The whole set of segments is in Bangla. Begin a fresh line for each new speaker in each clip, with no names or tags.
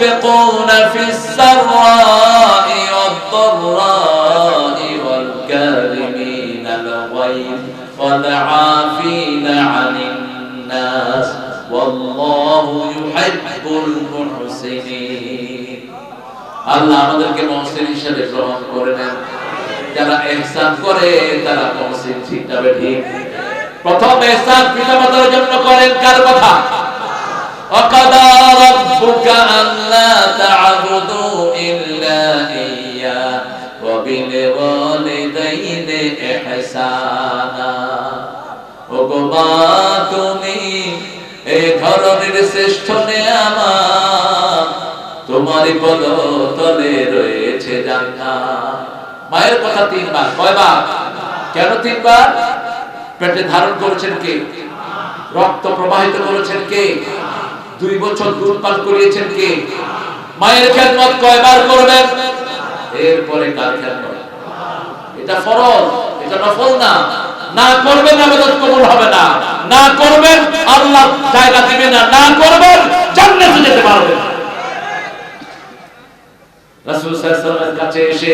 ينفقون في السراء والضراء والكاظمين الغيظ والعافين عن الناس والله يحب المحسنين আল্লাহ আমাদেরকে মহসিন হিসেবে গ্রহণ করে নেন যারা ইহসান করে তারা মহসিন ঠিক তবে ঠিক প্রথম ইহসান পিতামাতার জন্য করেন কার কথা وقضى ربك ألا تعبدوا إلا إياه وبالوالدين إحسانا ওগোবা তুমি এই ধরনের শ্রেষ্ঠ নেয়ামত তোমারই পদ তলে রয়েছে জান্নাত মায়ের কথা তিনবার কয়বার কেন তিনবার পেটে ধারণ করেছেন কে রক্ত প্রবাহিত করেছেন কে দুই বছর দুধ পান করিয়েছেন কে? মায়ের খেদমত কয়বার করবেন? এরপরে কার খেদমত? এটা ফরজ, এটা নফল না। না করবেন আবেদন কবুল হবে না। না করবেন আল্লাহ জায়গা দিবে না। না করবেন জান্নাতে যেতে পারবেন রাসূল সাল্লাল্লাহু আলাইহি কাছে এসে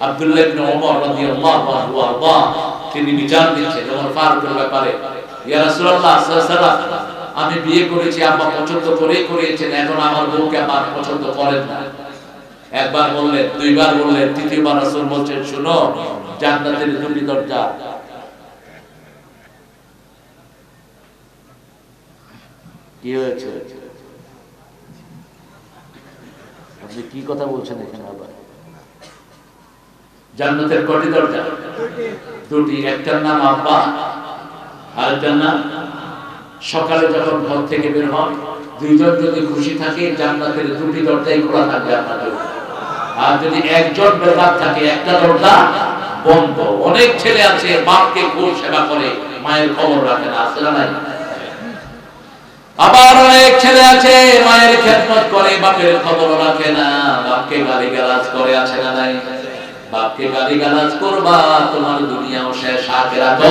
আব্দুল্লাহ ইবনে ওমর রাদিয়াল্লাহু আনহু তিনি বিচার দিচ্ছেন। ওমর ফারুকের ব্যাপারে। আমি বিয়ে করেছি, আব্বা পছন্দ করেই করিয়েছেন, এখন আমার বউকে আমার পছন্দ করেন না। একবার বললেন দুইবার বললেন তৃতীয়বার রাসূল বলছেন, শুনো, জান্নাতের দুটি দরজা। কি কথা বলছেন এখানে আবার? জান্নাতের কটি দরজা? দুটি, একটার নাম আব্বা আরেকটার নাম সকালে যখন ঘর থেকে বের হন, দুইজন যদি খুশি থাকে, জান্নাতের দুটি দরজাই খোলা থাকবে আপনাদের আর যদি একজন বেকার থাকে, একটা দরজা বন্ধ। অনেক ছেলে আছে, বাপকে খুব সেবা করে, মায়ের খবর রাখে না না নাই? আবার অনেক ছেলে আছে, মায়ের খেদমত করে, বাপের খবর রাখে না, বাপকে গালি গালাজ করে, আছে না নাই? বাপকে গালি গালাজ করবা, তোমার দুনিয়াও শেষ আখেরা তো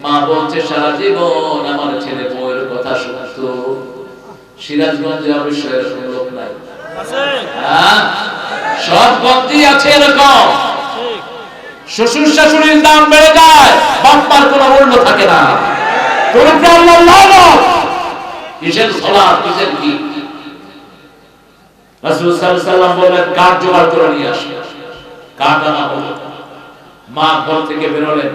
মা বলছে, সারা জীবন আমার ছেলে বউয়ের কথা শুনতো। সিরাজগঞ্জে অবশ্য এরকম লোক নাই। হ্যাঁ? সব গন্তি আছে এরকম। শ্বশুর শাশুড়ির দাম বেড়ে যায় বাপ্পার কোনো মূল্য থাকে না। কাঠ আনা হলো। মা ঘর থেকে বেরোলেন।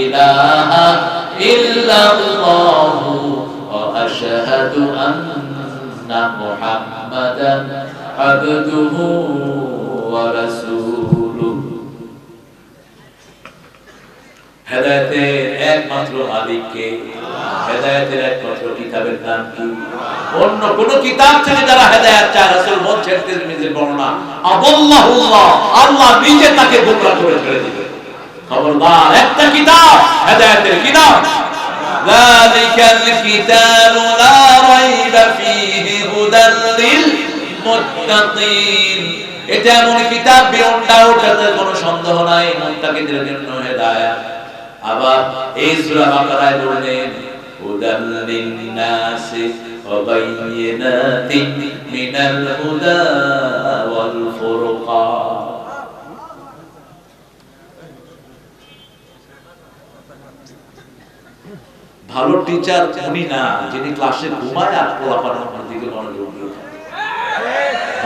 ইলাহা ইল্লাল্লাহু ওয়া আশহাদু আন্না মুহাম্মাদান আবদুহু ওয়া রাসূলুহু একমাত্র মালিককে, হেদায়েতের একমাত্র কিতাবের নাম কি? অন্য কোন কিতাব থেকে যারা হেদায়েত চায়, রাসূল বলছেন, তিরমিজির বর্ণনা, আদাল্লাহুল্লাহ, আল্লাহ নিজে তাকে গোমরা করে ছেড়ে দিবে খবরদার একটা কিতাব হেদায়েতের কিতাব ذلك الكتاب لا ريب فيه هدى للمتقين এটা এমন কিতাব বিয়ন্ড ডাউট যাতে কোনো সন্দেহ নাই মুত্তাকিদের জন্য হেদায়েত আবার এই সূরা বাকারায় বললেন হুদাল লিন-নাসি ওয়া বাইয়িনাতিন মিনাল হুদা ভালো টিচার উনি না, যিনি ক্লাসে ঘুমায় আর পোলাপানের দিকে মনোযোগ দিয়ে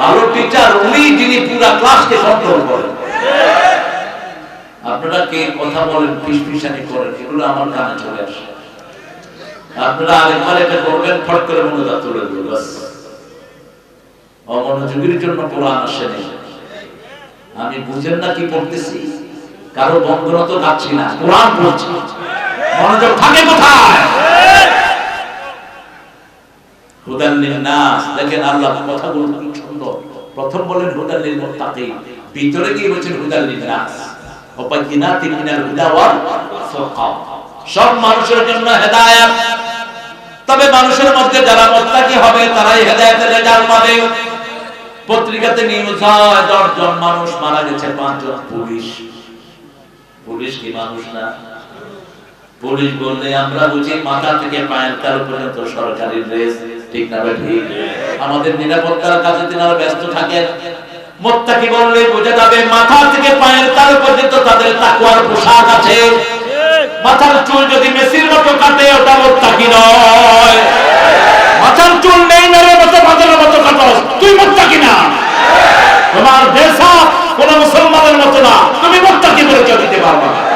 ভালো টিচার উনি যিনি পুরা ক্লাসকে কন্ট্রোল করেন। আপনারা কে কথা বলেন, ফিসফিসানি করেন, এগুলো আমার কানে চলে আসে। আপনারা আরেকবার এটা করবেন ফট করে মনোজাত তুলে দেবো বাস। অমনোযোগীর জন্য কোরআন আসেনি। আমি বুঝেন না কি পড়তেছি। কারও বন্ধুরা তো গাচ্ছি না, কোরআন পড়ছি। মনোযোগ থাকে কোথায়? তবে মানুষের মধ্যে যারা মুত্তাকি হবে, তারাই হেদায়েতের রেজাল্ট পত্রিকাতে নিউজ হয় মানুষ মারা গেছে, পাঁচজন পুলিশ। পুলিশ কি মানুষ না? পুলিশ বললে, আমরা বুঝি মাথা থেকে পায়ের তার পর্যন্ত সরকারি ড্রেস। ঠিক না আমাদের নিরাপত্তার কাজে তিনারা ব্যস্ত থাকেন। মোত্তাকি বললে, বোঝা যাবে, মাথা থেকে পায়ের তার পর্যন্ত তাদের তাকওয়ার পোশাক আছে। মাথার চুল যদি মেসির মতো কাটে, ওটা মোত্তাকি নয়। মাথার চুল নেই মেরে মতো মাথার মতো কাটো। তুই মোত্তাকি না। তোমার দেশা কোন মুসলমানের মতো না। তুমি মোত্তাকি পরিচয় দিতে পারবে না।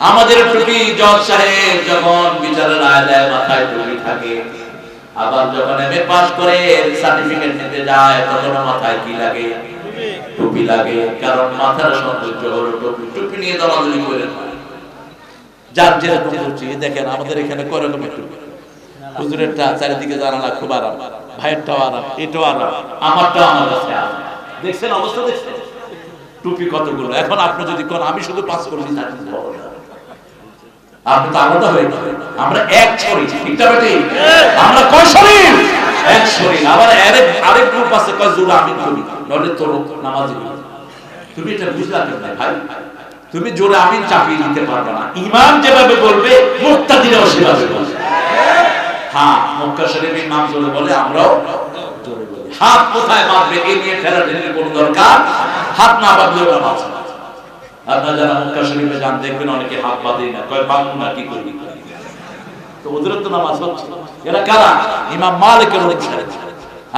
আমাদের টুপি জজ সাহেব যখন বিচারের রায় দেয়, মাথায় টুপি থাকে। আবার যখন এমএ পাস করে সার্টিফিকেট নিতে যায় তখন মাথায় কি লাগে? টুপি লাগে। কারণ মাথার সৌন্দর্য হলো টুপি। টুপি নিয়ে দলাদলি করে না। যার যেরকম করছি দেখেন আমাদের এখানে করে রকমের টুপি। হুজুরেরটা চারিদিকে জানালা খুব আরাম, ভাইয়েরটাও আরাম, এটাও আরাম, আমারটাও আমার কাছে আরাম। দেখছেন অবস্থা দেখছেন? টুপি কতগুলো? এখন আপনি যদি কোন আমি শুধু পাস করছি থাকি। আপনি তো আলাদা হয়ে গেলেন। আমরা এক শরীর না বেটি? আমরা কয় শরীর? এক শরীর। আবার আরেক আরেক গ্রুপ আছে, কয় আমি নলে তোর তুমি এটা ভাই? তুমি জোরে আমিন চাপিয়ে দিতে পারবে না। ইমাম যেভাবে বলবে, মুক্তাদিরাও সেভাবে বলবে। হ্যাঁ মক্কা শরীফ ইমাম জোরে বলে, আমরাও হাত কোথায় বাঁধবে? এই নিয়ে ঠেলাঠেলির কোনো দরকার? হাত না বাঁধলে ওরা বাঁচবে না। আপনারা যারা শরীফে যান, দেখবেন অনেকে হাত না। কয় না কি করবি? তো ওদের তো নামাজ হচ্ছে। এরা কারা? ইমাম মালিকের অনুসারে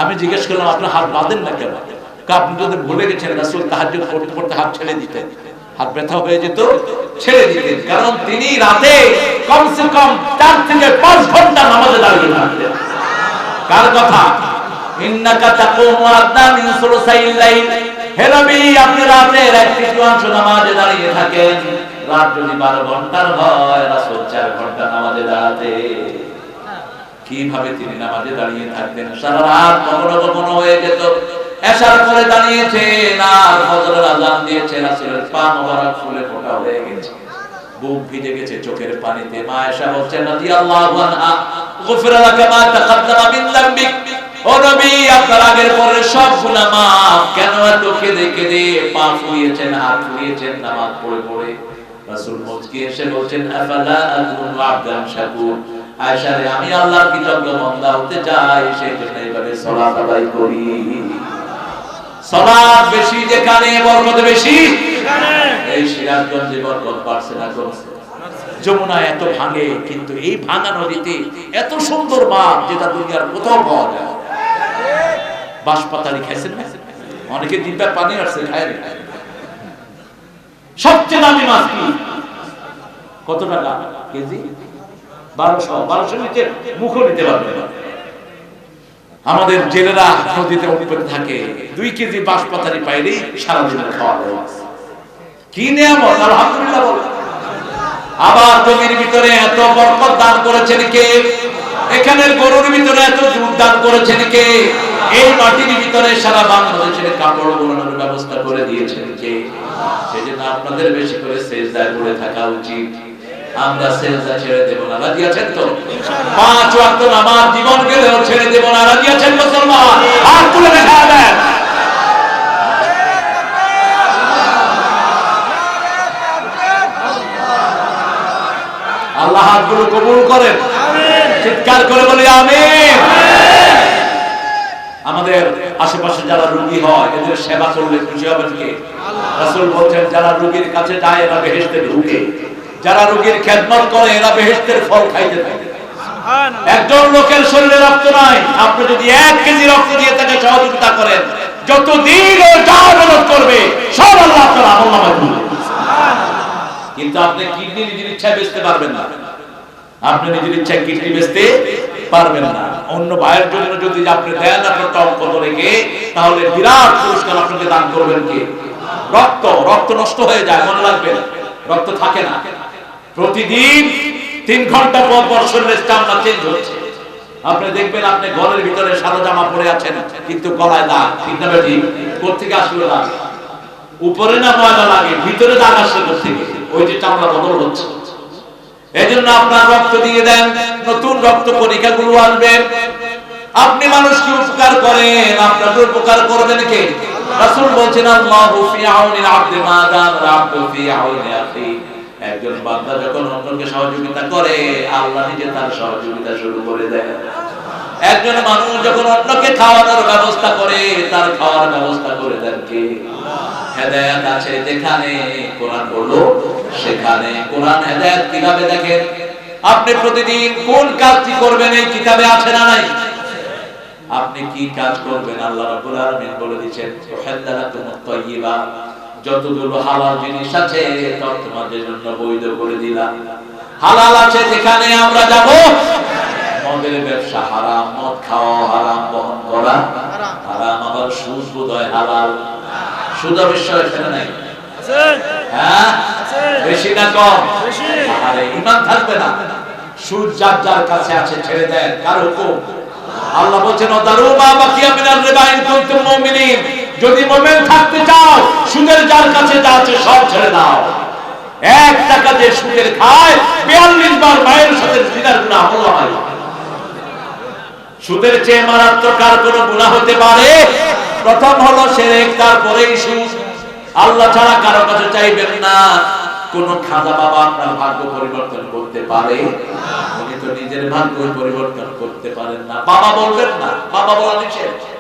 আমি জিজ্ঞেস করলাম আপনি হাত বাঁধেন না কেন? আপনি যদি ভুলে গেছেন, রাসূল তাহাজ্জুদ পড়তে পড়তে হাত ছেড়ে দিতেন। হাত ব্যথা হয়ে যেত, ছেড়ে দিতেন। কারণ তিনি রাতে কমসে কম চার থেকে পাঁচ ঘণ্টা নামাজে দাঁড়িয়ে থাকতেন। কার কথা? ইন্নাকা তাকুমু আদনা মিন সুলসাইল লাইল। কীভাবে তিনি নামাজে দাঁড়িয়ে থাকতেন? সারা রাত কখনো কখনো হয়ে যেত। দাঁড়িয়েছেন আর ফজরের আজান ফুলে ফোঁটা হয়ে গেছে। বুক ভিজে গেছে চোখের পানিতে। মা এসা বলছেন, রাদিয়াল্লাহু আনহা গুফিরা মা তাকাদ্দামা মিন যামবিক ও নবী আপনার আগের পরে সব মাফ। কেন এত কেঁদে কেঁদে পা ফুলিয়েছেন হাত ফুলিয়েছেন নামাজ পড়ে পড়ে? রাসূল এসে বলছেন আফালা আকুনু আবদান শাকুর আয়েশা রে আমি আল্লাহর কৃতজ্ঞ বান্দা হতে চাই সেই জন্য সালাত আদায় করি। সালাত বেশি যেখানে বরকত বেশি? এই সিরাজগঞ্জে বরকত বাড়ছে না কমছে? যমুনা এত ভাঙে কিন্তু এই ভাঙা নদীতে এত সুন্দর মাছ যেটা দুনিয়ার কোথাও পাওয়া যায় না। বাঁশপাতালি খাইছেন? অনেকে দিব্যা পানি আসছে খায় সবচেয়ে দামি মাছ কি? কত টাকা? কেজি? বারোশো। বারোশো নিচে মুখও নিতে পারবে আমাদের জেলেরা নদীতে থাকে। দুই কেজি বাঁশপাতালি পাইলেই খাওয়া কি আলহামদুলিল্লাহ আবার জমির ভিতরে এত বরকত দান করেছেন কে? এখানের গরুর ভিতরে এত দুধ দান করেছেন কে? এই মাটির ভিতরে সারা বাংলাদেশের কাপড় বোনার ব্যবস্থা করে দিয়েছেন কে? সেজন্য আপনাদের বেশি করে সেজদায় পড়ে থাকা উচিত। আমরা সেজদা ছেড়ে দেব না। রাজি আছেন তো? পাঁচ ওয়াক্ত নামাজ জীবন ছেড়ে দেব না। রাজি আছেন মুসলমান? তুলে দেখা দেন আল্লাহ হাতগুলো কবুল করেন। চিৎকার করে বলি, আমিন। আমাদের আশেপাশে যারা রোগী হয় এদের সেবা করলে খুশি হবেন কে? রাসূল বলছেন যারা রোগীর কাছে যায় এরা বেহেশতে ঢুকে যারা রোগীর খেদমত করে এরা বেহেশতের ফল খাইতে থাকে। একজন লোকের শরীরে রক্ত নাই আপনি যদি এক কেজি রক্ত দিয়ে তাকে সহযোগিতা করেন যতদিন ও যা করবে সব আল্লাহ আপনার আমল নামায় কিন্তু আপনি কিডনি নিজের ইচ্ছায় বেচতে পারবেন না। আপনি নিজের ইচ্ছায় কিডনি বেচতে পারবেন না। অন্য ভাইয়ের জন্য যদি আপনি দেন আপনার টক কত রেখে তাহলে বিরাট পুরস্কার আপনাকে দান করবেন কে? রক্ত রক্ত নষ্ট হয়ে যায়, মনে রাখবেন। রক্ত থাকে না। প্রতিদিন তিন ঘণ্টা পর পর শরীরের চামড়া চেঞ্জ হচ্ছে। আপনি দেখবেন আপনি ঘরের ভিতরে সাদা জামা পরে আছেন, কিন্তু গলায় দাগ। ঠিক না বেটি? কোথেকে আসলে দাগ? উপরে না ময়লা লাগে? ভিতরে দাগ আসছে থেকে ওই যে চামড়া বদল হচ্ছে। এই জন্য আপনার রক্ত দিয়ে দেন, নতুন রক্ত পরীক্ষা গুলো আসবে। আপনি মানুষকে উপকার করেন, আপনাকে উপকার করবেন কে? রাসূল বলছেন, আল্লাহু ফি আউনিল আবদি, মা দাম রাব্বু ফি আউনি আখি একজন বান্দা যখন অন্যকে সহযোগিতা করে, আল্লাহ নিজে তার সহযোগিতা শুরু করে দেয়। একজন মানুষ যখন অন্যকে খাওয়ানোর ব্যবস্থা করে, তার খাওয়ার ব্যবস্থা করে দেন কে? হেদায়াত আছে যেখানে, কোরআন সেখানে। কোরআন হেদায়াত কীভাবে দেখেন? আপনি প্রতিদিন কোন কাজটি করবেন, এই কিতাবে আছে না নাই? আপনি কি কাজ করবেন? আল্লাহ রাব্বুল আলামিন বলে দিয়েছেন উহাল্লালাকুমুত তাইয়্যিবা যতগুলো হালাল জিনিস আছে সব তোমাদের জন্য বৈধ করে দিলাম। হালাল আছে যেখানে আমরা যাব মদের ব্যবসা হারাম মদ খাওয়া হারাম বহন করা হারাম আবার সুদ বোধহয় হালাল। সুদ এখানে নাই। হ্যাঁ? বেশি না কম। আরে ইমান থাকবে না। সুদ যার যার কাছে আছে ছেড়ে দেন কার হুকুম আল্লাহ বলছেন দারু মা বাকিয়া মিনাল রিবা ইন কুনতুম মুমিনিন। যদি মুমিন থাকতে চাও, সুদের যার কাছে যা আছে সব ছেড়ে দাও। এক টাকা যে সুদের খায় 42 বার মায়ের সাথে জিনার গুনাহ আল্লাহ হয়। সুদের চেয়ে মারাত্মক আর কোনো গুনাহ হতে পারে? প্রথম হলো শিরক তারপরেই সুদ। আল্লাহ ছাড়া কারও কাছে চাইবেন না। কোন খাজা বাবা আপনার ভাগ্য পরিবর্তন করতে পারে? উনি তো নিজের ভাগ্য পরিবর্তন করতে পারেন না। বাবা বলবেন না। বাবা বলা নিষেধ।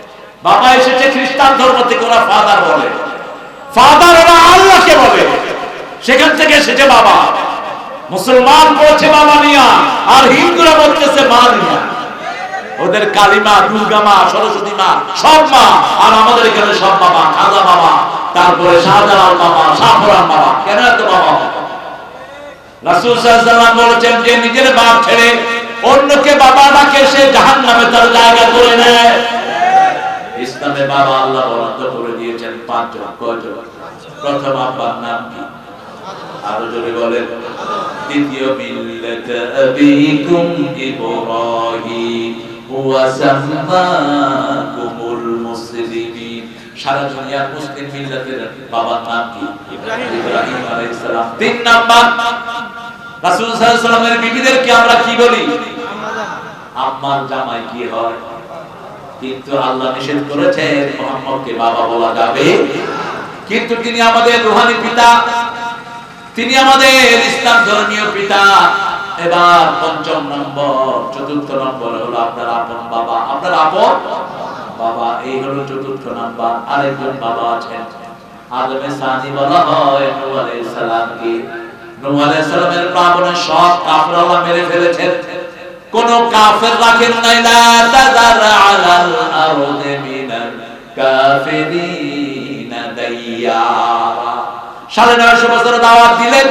বাবা এসেছে খ্রিস্টান ধর্ম থেকে, ওরা ফাদার বলে। ফাদার ওরা আল্লাহকে বলে। সেখান থেকে এসেছে বাবা। মুসলমান বলছে, বাবা নিয়া আর হিন্দুরা বলতেছে, মা নিয়া ওদের কালিমা, দুর্গা মা, সরস্বতী মা, সব মা। আর আমাদের এখানে সব বাবা, খাজা বাবা, তারপরে শাহজালাল বাবা শাহরাম বাবা। কেন এত বাবা? রাসূল আলাইহি বলেছেন যে, নিজের বাপ ছেড়ে অন্যকে বাবা ডাকে, সে জাহান্নামে তার জায়গা করে নেয়। ইসলামে বাবা আল্লাহ বরাদ্দ করে দিয়েছেন পাঁচজন কয়জন? প্রথম আব্বার নাম কি? আরও জোরে বলেন। দ্বিতীয় মিল্লাত আবিকুম ইব্রাহিম সাম্মাকুমুল মুসলিমিন। সারা দুনিয়ার মুসলিম মিল্লাতের বাবার নাম কি? ইব্রাহিম। আলাইহিস সালাম তিন নাম্বার রাসূল সাল্লাল্লাহু আলাইহি বিবিদেরকে আমরা কি বলি? আম্মার জামাই কি হয়? কিন্তু আল্লাহ নিষেধ করেছেন, মোহাম্মদকে বাবা বলা যাবে। কিন্তু তিনি আমাদের রুহানি পিতা, তিনি আমাদের ইসলাম ধর্মীয় পিতা। এবার পঞ্চম নম্বর, চতুর্থ নম্বর হলো আপনার আপন বাবা। আপনার আপন বাবা, এই হলো চতুর্থ নাম্বার। আরেকজন বাবা আছেন, আদমে সানি বলা হয়, নূহ আলাইহিস সালামকে। নূহ আলাইহিস সালামের প্লাবনে সব কাফের আল্লাহ মেরে ফেলেছেন। কোন কাফের রাখেন নাই সাড়ে নয়শো বছর দাওয়াত দিলেন।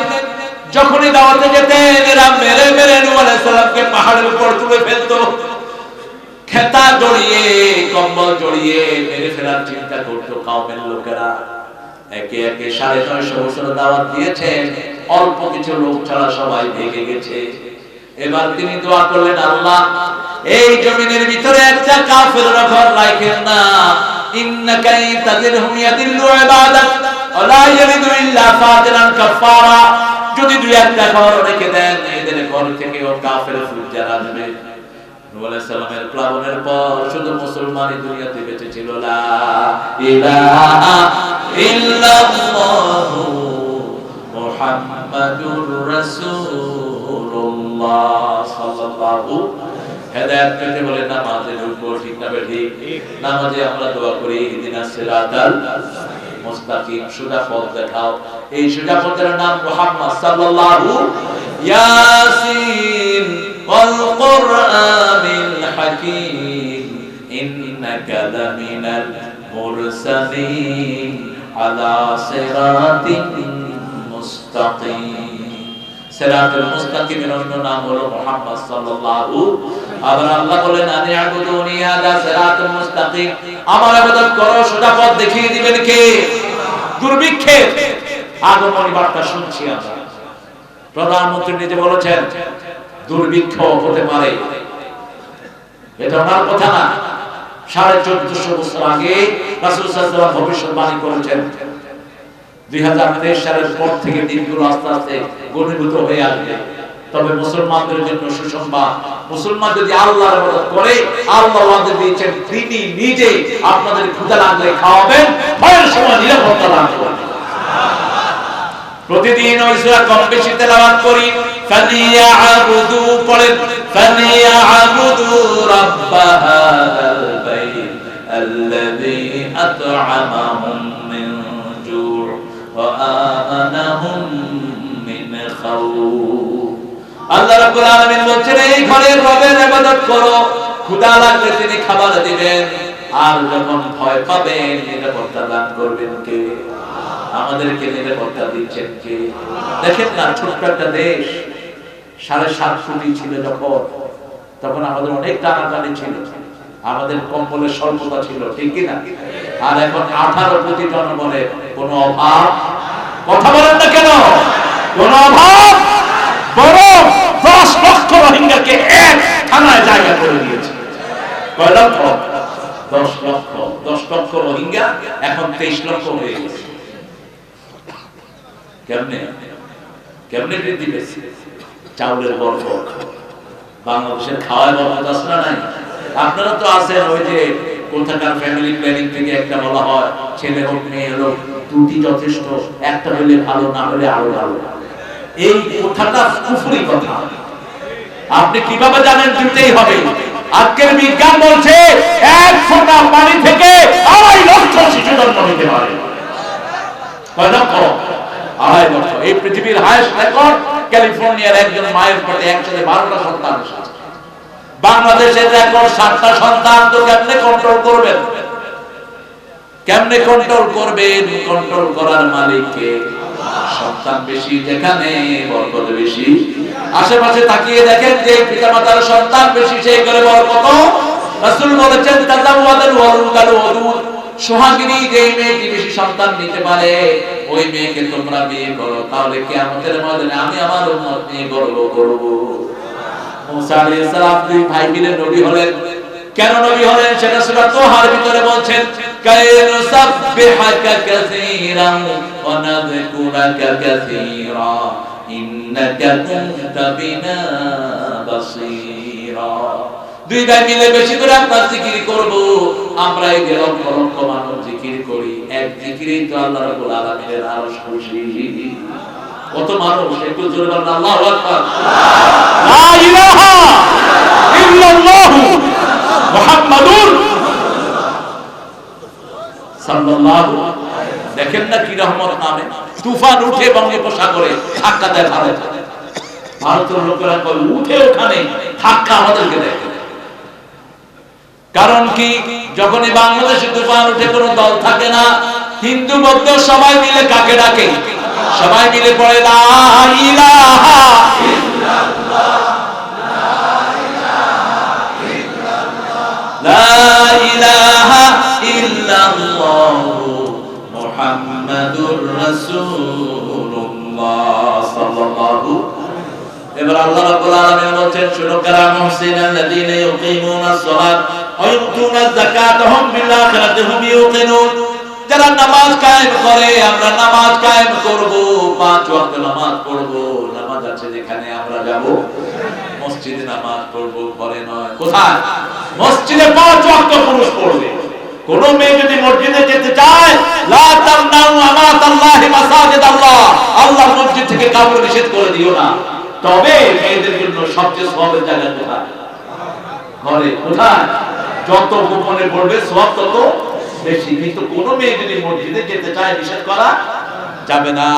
যখনই দাওয়াতে যেতেন, এরা মেরে মেরে পাহাড়ের উপর তুলে খেতা জড়িয়ে, কম্বল জড়িয়ে মেরে ফেলার চিন্তা লোকেরা। একে একে সাড়ে নয়শো বছর দাওয়াত দিয়েছেন। অল্প কিছু লোক ছাড়া সবাই ভেঙে গেছে। এবার তিনি দোয়া করলেন, আল্লাহ, এই জমিনের ভিতরে একটা কাফের ঘর রাখেন না। ইন্নাকা তাদিরহুম ওয়ালা ইল্লা ফাতিরান কাফারা যদি দুই একটা ঘর রেখে দেন এদের ঘর থেকে ও কাফের প্লাবনের পর শুধু মুসলমানই দুনিয়াতে বেঁচে ছিল। লা ইলাহা মুহাম্মাদুর রাসূলুল্লাহ। রাসূলুল্লাহ সাল্লাল্লাহু হেদায়েত পেতে বলে নামাজে ঢুকবো ঠিক না ঠিক নামাজে আমরা দোয়া করি ইহদিনাস সিরাতাল মুস্তাকিম সোজা পথ দেখাও। এই সোজা পথের নাম মুহাম্মদ সাল্লাল্লাহু ইয়াসিন ওয়াল কুরআনিল হাকীম। ইন্নাকা লামিনাল মুরসালিন আলা সিরাতিন মুস্তাকিম। সিরাতুল মুস্তাকিমের অন্য নাম হলো মুহাম্মদ সাল্লাল্লাহু আবার আল্লাহ বলেন সিরাতুল মুস্তাকিম। আমার করো পথ দেখিয়ে দিবেন কে? দুর্ভিক্ষের আগমনী বার্তা শুনছি আমরা। প্রধানমন্ত্রী নিজে বলেছেন, দুর্ভিক্ষ হতে পারে। এটা ওনার কথা না। সাড়ে চোদ্দশো বছর আগে রাসূল আলাইহি ভবিষ্যৎবাণী করেছেন সালের পর থেকে দিনগুলো আস্তে আস্তে ঘনীভূত হয়ে আসবে। তবে মুসলমানদের জন্য সুসংবাদ, মুসলমান যদি আল্লাহর ইবাদত করে, আল্লাহ দিয়েছেন, তিনি নিজে আপনাদের ক্ষুধা লাগলে খাওয়াবেন, ভয়ের সময় নিরাপত্তা দান করবেন। প্রতিদিন ওই সূরা কম বেশি তেলাওয়াত করি ফালিয়াবুদু বাইত আল্লাযী আত'আমাহুম তিনি খাবার দিবেন। আর যখন ভয় পাবেন করবেন কে? আমাদেরকে নিরাপত্তা দিচ্ছেন কে? দেখেন না, ছোট্ট একটা দেশ, সাড়ে সাত কোটি ছিল যখন। তখন আমাদের অনেক টানাটানি ছিল। আমাদের কম্বলের স্বল্পতা ছিল, ঠিক কিনা? আর এখন আঠারো কোটি জনগণের কোন অভাব? কথা বলেন না কেন? কোন অভাব? বরং দশ লক্ষ রোহিঙ্গাকে এক থানায় জায়গা করে দিয়েছে। কয় লক্ষ? দশ লক্ষ। দশ লক্ষ রোহিঙ্গা, এখন তেইশ লক্ষ হয়ে গেছে। কেমনে? কেমনে বৃদ্ধি পেয়েছে? চাউলের বাংলাদেশের খাওয়ার বরকত আছে না নাই? আপনারা তো আছেন ওই যে কোথাকার ফ্যামিলি প্ল্যানিং থেকে একটা বলা হয়, ছেলে হোক, মেয়ে হোক, দুটি যথেষ্ট, একটা হলে ভালো, না হলে আরও ভালো। এই কথাটা কুফুরি কথা। আপনি কীভাবে জানেন দুটেই হবে। আজকের বিজ্ঞান বলছে, এক ফোঁটা পানি থেকে আড়াই লক্ষ শিশু জন্ম নিতে পারে। কয় লক্ষ? আড়াই লক্ষ। এই পৃথিবীর হায়েস্ট রেকর্ড ক্যালিফোর্নিয়ার একজন মায়ের পেটে একসাথে বারোটা সন্তান এসেছে বাংলাদেশের রেকর্ড সাতটা সন্তান তো কেমনে কন্ট্রোল করবেন? কেমনে কন্ট্রোল করবেন? কন্ট্রোল করার মালিককে সন্তান বেশি যেখানে, বরকত বেশি। আশেপাশে তাকিয়ে দেখেন যে পিতামাতার সন্তান বেশি, সেই করে বরকত। রাসূল বলেছেন তাজাওয়াদাল ওয়ালুদাল ওয়াদুদ। সোহাগিনী যে মেয়েটি বেশি সন্তান নিতে পারে, ওই মেয়েকে তোমরা বিয়ে করো। তাহলে কিয়ামতের ময়দানে আমি আমার উম্মত নিয়ে গর্ব করব। মুসা আলাইহিস সালাম দুই ভাই মিলে নবী হলেন। কেন নবী হলেন সেটা সূরা তোহার ভিতরে বলছেন। কাসীরান ওয়া নাযকুরাকা কাসীরা। ইন্নাকা কুনতা বিনা বাসীরা। দুই ভাই মিলে বেশি করে আপনার জিকির করব। আমরা এই জিকির করি। এক জিকিরেই তো আল্লাহ কত মানুষ একটু জোরে বলেন আল্লাহু আকবার। লা ইলাহা ইল্লাল্লাহু মুহাম্মাদুর সাল্লাল্লাহু দেখেন না কি রহমত নামে। তুফান উঠে বঙ্গোপসাগরে ধাক্কা দেয় ভারত। ভারতের লোকেরা কয় উঠে ওখানে ধাক্কা আমাদেরকে দেয়। কারণ কি যখনই বাংলাদেশে তুফান উঠে কোনো দল থাকে না হিন্দু বৌদ্ধ সবাই মিলে কাকে ডাকে? সবাই মিলে পড়ে, লা ইলাহা লা ইলাহা ইল্লাল্লাহ, মুহাম্মাদুর রাসূলুল্লাহ সাল্লাল্লাহু এবার আল্লাহ রাব্বুল আলামিন বলেন শুনো কারা মুহসিনাল্লাযীনা ইউকিমুনাস সালাত ওয়া ইউতুনাজ যাকাত হুম বিল আখিরাতি, হুম ইউকিনুন। যারা নামাজ কায়েম করে, আমরা নামাজ কায়েম করব। পাঁচ ওয়াক্ত নামাজ পড়ব। নামাজ আছে যেখানে আমরা যাব। মসজিদে নামাজ পড়ব, ঘরে নয়। কোথায়? মসজিদে পাঁচ ওয়াক্ত পুরুষ পড়বে। কোন মেয়ে যদি মসজিদে যেতে চায়, লা তামনাউ আমাত আল্লাহি মাসাজিদ আল্লাহ আল্লাহ মসজিদ থেকে কাউকে নিষেধ করে দিও না। তবে মেয়েদের জন্য সবচেয়ে সবের জায়গা কোথায়? ঘরে। কোথায়? যত গোপনে পড়বে, সব তত বেশি। কিন্তু কোনো মেয়ে যদি মসজিদে যেতে চায়, নিষেধ করা যাবে না।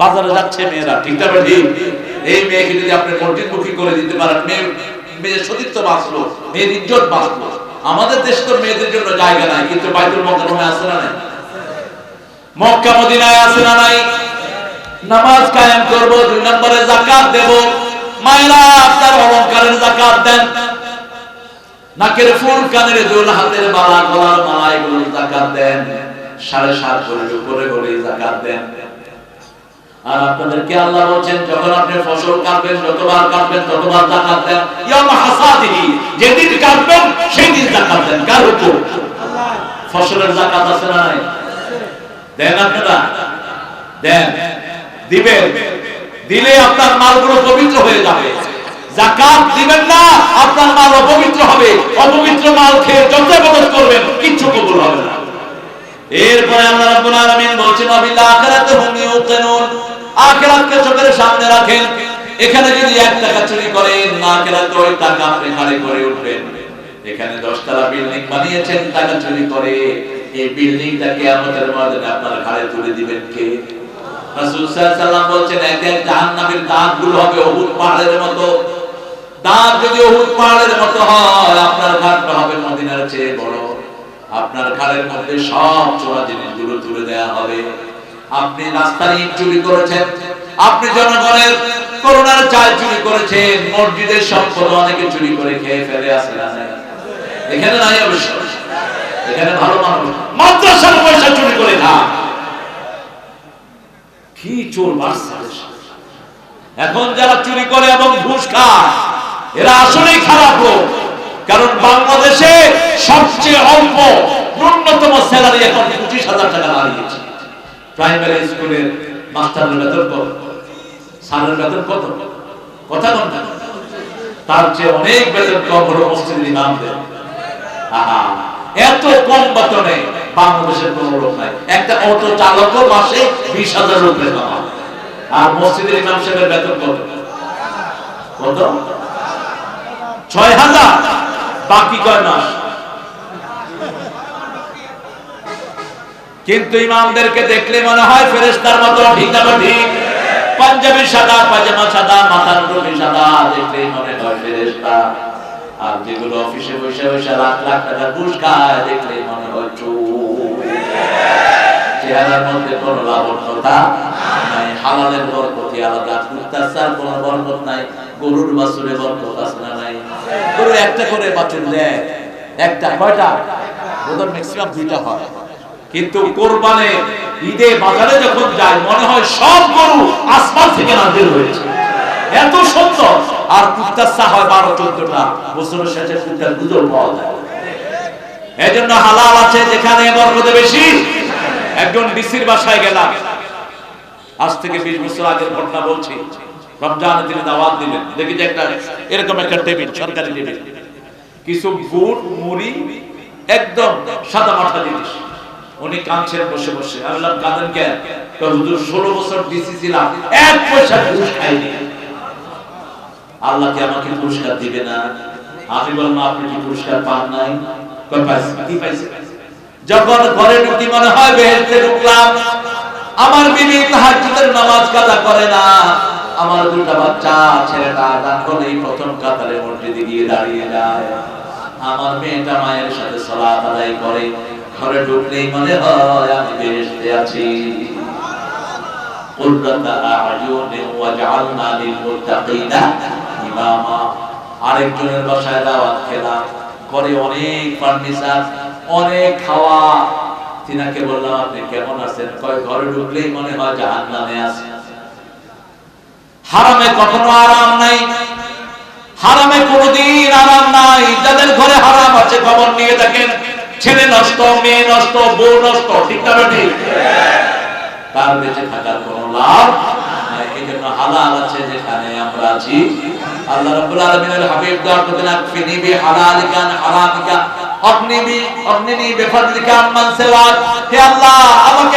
বাজারে যাচ্ছে মেয়েরা, ঠিক না ঠিক এই মেয়েকে যদি আপনি মসজিদ মুখী করে দিতে পারেন, মেয়ে মেয়ের সতীত্ব বাঁচলো, মেয়ের ইজ্জত বাঁচলো। আমাদের দেশ তো মেয়েদের জন্য জায়গা নাই, কিন্তু বাইতুল মকরমে আছে না নাই? মক্কা মদিনায় আছে না নাই? নামাজ কায়েম করব, দুই নম্বরে যাকাত দেব। মায়েরা আপনার অলংকারের যাকাত দেন। নাকের ফুল কানের দুল হাতের মালা গলার মালা এগুলো যাকাত দেন। সাড়ে সাত করে উপরে করে যাকাত দেন। আর আপনাদেরকে আল্লাহ বলছেন, যখন আপনি ফসল কাটবেন, যতবার কাটবেন, ততবার যাকাত দেন। ইয়াম হাসাদিহি, যেদিন কাটবেন সেই দিন যাকাত দেন। কার উপর? ফসলের যাকাত আছে না নাই? দেন আপনারা? দেন। দিবেন। দিলে আপনার মালগুলো পবিত্র হয়ে যাবে। জাকাত দিবেন না, আপনার মাল অপবিত্র হবে। অপবিত্র মাল খেয়ে যত ইবাদত করবেন, কিচ্ছু কবুল হবে না। এরপরে আল্লাহ রাব্বুল আলামিন বলছেন আবিল আখিরাতে হুম ইউকিনুন। আখিরাতকে চোখের সামনে রাখেন। এখানে যদি এক টাকা চুরি করেন না আখিরাতে ওই টাকা আপনি ঘাড়ে করে উঠবেন। এখানে 10 তলা বিল্ডিং বানিয়েছেন, টাকা চুরি করে। এই বিল্ডিংটা কিয়ামতের ময়দানে আপনার ঘাড়ে তুলে দিবেন কে? রাসূল সাল্লাল্লাহু আলাইহি ওয়াসাল্লাম বলছেন, এক এক জাহান্নামের দাঁতগুলো হবে উহুদ পাহাড়ের মতো। দাঁত যদি উহুদ পাহাড়ের মতো হয়, আপনার ঘাটটা হবে মদিনার চেয়ে বড়। আপনার ঘাড়ের মধ্যে সব চোরা দেয়া হবে। আপনি চুরি করেছেন, আপনি জনগণের করোনার চাল চুরি করেছেন, মসজিদের সম্পদ অনেকে চুরি করে খেয়ে ফেলে না এখানে নাই অবশ্য। এখানে ভালো মানুষ। মাদ্রাসার পয়সা চুরি করে খা কি চোর বাড়ছে এখন যারা চুরি করে এবং ঘুষ খায় এরা আসলেই খারাপ লোক। কারণ বাংলাদেশে সবচেয়ে অল্প ন্যূনতম স্যালারি এখন পঁচিশ হাজার টাকা দাঁড়িয়েছে। প্রাইমারি স্কুলের মাস্টারের বেতন কত? স্যারের বেতন কত? কথা না। তার চেয়ে অনেক বেতন কম হলো মসজিদের ইমামদের। আহা, এত কম বেতনে বাংলাদেশের কোন লোক নাই। একটা অটো চালকও মাসে বিশ হাজার রুপে আর মসজিদের ইমাম সাহেবের বেতন কত? কত? ছয় হাজার, বাকি কয় মাস? কিন্তু ইমামদেরকে দেখলে মনে হয় ফেরেস্তার মতো ঠিক না ঠিক? পাঞ্জাবি সাদা পাজামা সাদা, মাথার টুপি সাদা, দেখলে মনে হয় ফেরেস্তা আর যেগুলো অফিসে বসে বসে লাখ লাখ টাকা ঘুষ খায়, দেখলে মনে হয় চেহারার মধ্যে কোনো লাবণ্যতা নাই, হালালের বরকতি আলাদা। বরকত নাই, গরুর বাছুরে বরকত নাই? গরু একটা করে দেয় একটা, কয়টা? ম্যাক্সিমাম দুইটা হয়। কিন্তু কোরবানে ঈদে বাজারে যখন যায়, মনে হয় সব গরু আসমান থেকে নাজিল হয়েছে। এত আর চা হয় বারো, চোদ্দটা। বছরের শেষে কুত্তার পাওয়া যায়। এজন্য হালাল আছে যেখানে বেশি। একজন ডিসির বাসায় গেলাম। আজ থেকে বিশ বছর আগের ঘটনা বলছি। রমজানে তিনি দাওয়াত দিলেন। দেখি যে একটা এরকম একটা টেবিল, সরকারি টেবিল। কিছু বুট মুড়ি, একদম সাদা মাথা জিনিস। উনি কাঁদছেন বসে বসে। আমি বললাম, কাঁদেন কেন? হুজুর, ষোলো বছর ডিসি ছিলাম, এক পয়সা ঘুষ খাইনি। আল্লাহ কি আমাকে পুরস্কার দিবে না? আমি বললাম, আপনি কি পুরস্কার পান নাই? কি পাইছি? যখন ঘরে ঢুকি মনে হয় বেহেশতে ঢুকলাম আমার বিবি তাহাজ্জুদের নামাজ কাজা করে না। আমার দুটা বাচ্চা ছেলেটা আদান হলেই প্রথম কাতারে মসজিদে গিয়ে দাঁড়িয়ে যায় আমার মেয়েটা মায়ের সাথে সালাত আদায় করে ঘরে ঢুকলেই মনে হয় আমি বেহেশতে আছি قرة أعين وجعلنا للمتقين ইমামা আরেকজনের বাসায় দাওয়াত খেলাম ঘরে অনেক ফার্নিচার অনেক খাওয়া তিনাকে বললাম আপনি কেমন আছেন কয় ঘরে ঢুকলেই মনে হয় জাহান নামে আছে হারামে কখনো আরাম নাই। হারামে কোনোদিন আরাম নাই। যাদের ঘরে হারাম আছে, খবর নিয়ে দেখেন, ছেলে নষ্ট, মেয়ে নষ্ট, বউ নষ্ট, ঠিক না ঠিক তার বেঁচে থাকার কোনো লাভ আমাকে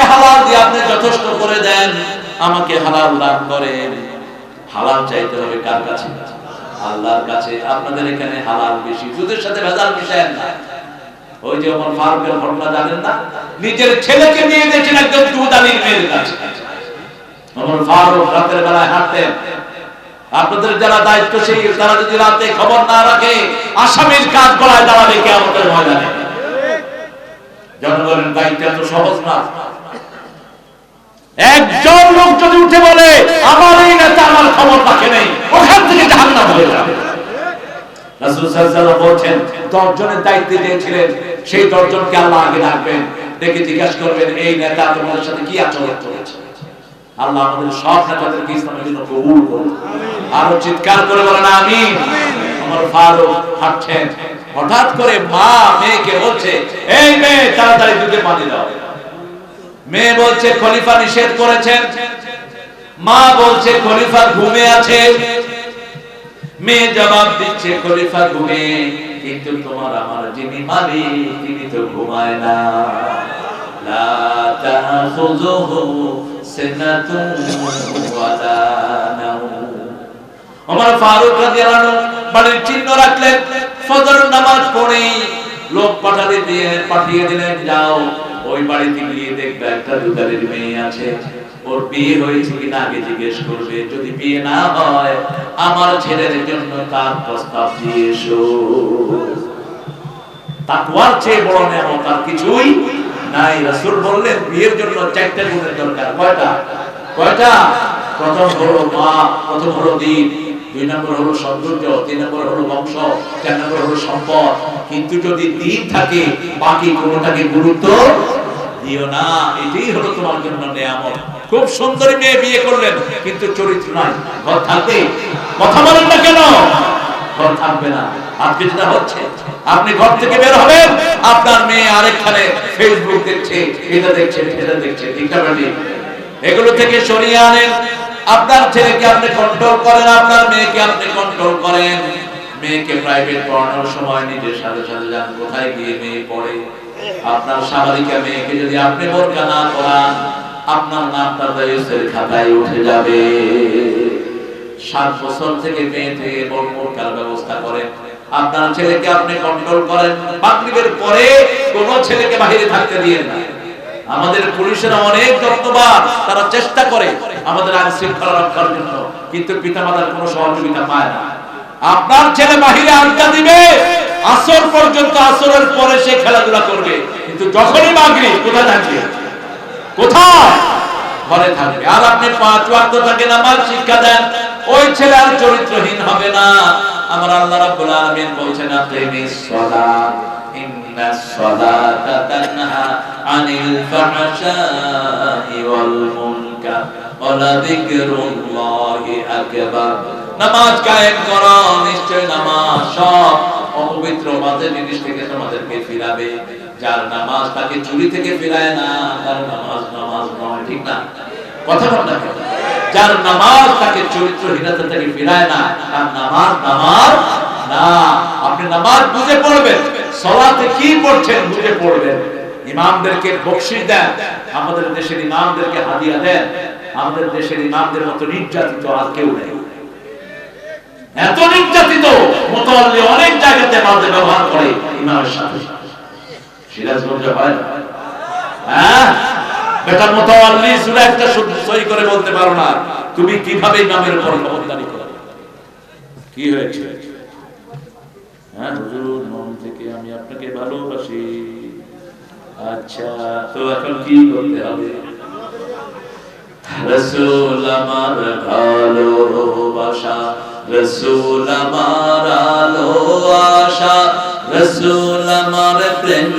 হালাল করে আমাকে হালাল দান করেন। হালাল চাইতে হবে কার কাছে? আল্লাহর কাছে। আপনাদের এখানে হালাল বেশি। দুধের সাথে ভেজাল মিশায়েন না। ওই যে আমার ফারুকের ঘটনা জানেন না? নিজের ছেলেকে নিয়ে গেছেন একদম দুধ মেয়ের কাছে। আমার ফারুক রাতের বেলায় হাঁটতেন। আপনাদের যারা দায়িত্বশীল, তারা যদি রাতে খবর না রাখে, আসামির কাজ করায় দাঁড়াবে কে আমাদের ময়দানে। জনগণের দায়িত্ব এত সহজ না। একজন লোক যদি উঠে বলে, আমার এই নেতা আমার খবর রাখে নেই, ওখান থেকে জাহান্নাম হয়ে যাবে। আরও চিৎকার করে আমি হঠাৎ করে মা মেয়েকে বলছে, এই মেয়ে, তাড়াতাড়ি দুধে পানি দাও। মেয়ে বলছে, খলিফা নিষেধ করেছেন। মা বলছে, খলিফা ঘুমে আছে। মেয়ে জবাব দিচ্ছে, খলিফা ঘুমে, কিন্তু তোমার আমার যিনি মালিক, তিনি তো ঘুমায় না। লা তাখুযুহু সিনাতুন ওয়ালা ফারুক বাড়ির চিহ্ন রাখলেন। ফজর নামাজ পড়ে লোক পাঠাতে দিয়ে পাঠিয়ে দিলেন, যাও, ওই বাড়িতে গিয়ে দেখবে একটা দুধারের মেয়ে আছে। ওর বিয়ে হয়েছে কিনা আগে জিজ্ঞেস করবে। যদি বিয়ে না হয়, আমার ছেলের জন্য তার প্রস্তাব দিয়ে এসো। তাকওয়ার চেয়ে বড় নিয়ামত আর কিছুই নাই। রাসূল বললেন, বিয়ের জন্য চারটা গুণের দরকার। কয়টা? কয়টা? প্রথম হলো মা, প্রথম হলো দিন। দুই নম্বর হলো সৌন্দর্য, তিন নম্বর হলো বংশ, চার নম্বর হলো সম্পদ। কিন্তু যদি দিন থাকে, বাকি গুরুত্ব দিও না। এটাই হলো তোমার জন্য নিয়ামত। খুব মেয়ে বিয়ে করলেন, কিন্তু চরিত্র ঘর থাকবে? কথা বলেন না কেন? ঘর থাকবে না। আজকে যেটা হচ্ছে, আপনি ঘর থেকে বের হবেন, আপনার মেয়ে আরেকখানে ফেসবুক দেখছে, এটা দেখছে এটা দেখছে এগুলো থেকে সরিয়ে আনেন। আপনার ছেলেকে আপনি কন্ট্রোল করেন, আপনার মেয়েকে আপনি কন্ট্রোল করেন। মেয়েকে প্রাইভেট পড়ানোর সময় নিজের সাথে সাথে যান, কোথায় গিয়ে মেয়ে পড়ে? আপনার সামাজিকা মেয়েকে যদি আপনি বোরকা না করান আপনার নামটা দায়ুসের খাতায় উঠে যাবে। সাত বছর থেকে মেয়ে থেকে বোরকার ব্যবস্থা করেন। আপনার ছেলেকে আপনি কন্ট্রোল করেন। মাগরিবের পরে কোন ছেলেকে বাইরে থাকতে দিয়ে না। আমাদের পুলিশেরা অনেক যত্নবান তারা চেষ্টা করে আমাদের আইন শৃঙ্খলা রক্ষার জন্য, কিন্তু পিতামাতার কোনো সহযোগিতা পায় না। আপনার ছেলে বাহিরে আড্ডা দিবে, আসর পর্যন্ত আসরের পরে সে খেলাধুলা করবে, কিন্তু যখনই মাগরি কোথায় থাকবে? কোথায়? ঘরে থাকবে। আর আপনি পাঁচ ওয়াক্ত শিক্ষা দেন, ওই ছেলে আর চরিত্রহীন হবে না। আমার আল্লাহ রাব্বুল আলামিন বলছেন আনিল ফাহশাই ওয়াল মুনকার ওয়ালা যিকরুল্লাহি নামাজ কায়েম করো, নিশ্চয় নামাজ সব অপবিত্র জিনিস থেকে তোমাদেরকে ফিরাবে। যার নামাজ তাকে চুরি থেকে ফিরায় না, তার নামাজ নামাজ নয়, ঠিক না? কথা বল না কেন? যার নামাজ তাকে চরিত্রহীনতা থেকে ফিরায় না, তার নামাজ নামাজ না। আপনি নামাজ বুঝে পড়বেন। সলাতে কি পড়ছেন বুঝে পড়বেন। ইমামদেরকে বকশিস দেন, আমাদের দেশের ইমামদেরকে হাদিয়া দেন, আমাদের দেশের ইমামদের মতো নির্যাতিত আর কেউ নেই। এত নির্যাতিত, মোতাল্লি অনেক জায়গাতে বাজে ব্যবহার করে ইমামের সাথে। সিরাজগঞ্জে হয়? হ্যাঁ বেটা একটা সই করে বলতে পারো না। তুমি কীভাবে ইমামের উপর করো? কি হয়েছে? হ্যাঁ হুজুর আমি আপনাকে ভালোবাসি। আচ্ছা তো এখন কি করতে হবে? রসুল আমার ভালোবাসা, রসুল আমার আলো আশা, রসুল আমার প্রেম।